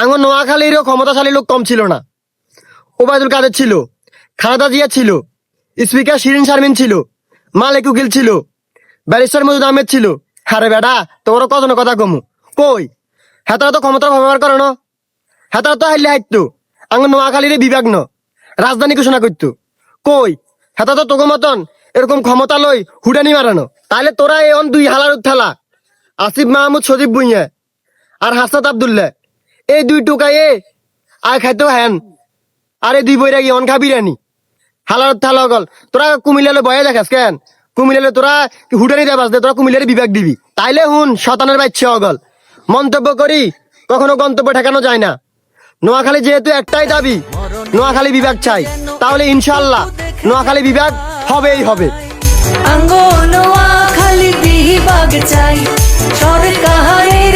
আঙুর নোয়াখালীরও ক্ষমতাশালী লোক কম ছিল না। ওবায়দুল কাদের ছিল, খালেদা জিয়া ছিল, স্পিকার শিরিন শারমিন ছিল, মালিক উকিল ছিল, ব্যারিস্টার মজুদ আহমেদ ছিল। আরে বেটা তোর কজন কথা কমু? কই? হেতারা তো ক্ষমতার ব্যবহার করে না। হেতারা তো হাইলে হাইতো আঙুর নোয়াখালীর বিভাগ ন রাজধানী ঘোষণা করতো। কই? হেতা তো তোকে মতন এরকম ক্ষমতা লই হুডানি মারানো তাহলে তোরা এই অন দুই হালার থালা আসিফ মাহমুদ, সজীব ভুইয়া আর হাসাত আবদুল্লাহ। এই দুই টুকায়ে আয় খাইতো হ্যান আরে দুই বইরা গিয়ে অন খাবি রানি হালার থালা গল। তোরা কুমিল্লালে বয়ে দেখাস কেন? কুমিল্লালে তোরা হুডানি দেবাস দে তোরা কুমিল্লারে বিভাগ দিবি। তাইলে হুন শতানের বাচ্চা অগল মন্তব্য করি কখনো গন্তব্য ঠেকানো যায় না। নোয়াখালী যেহেতু একটাই দাবি, নোয়াখালী বিভাগ চাই। তাহলে ইনশাল্লাহ নোয়াখালী বিভাগ হবেই হবে। আঙ্গনোয়া খালি বিভাগ চাই। সরকারের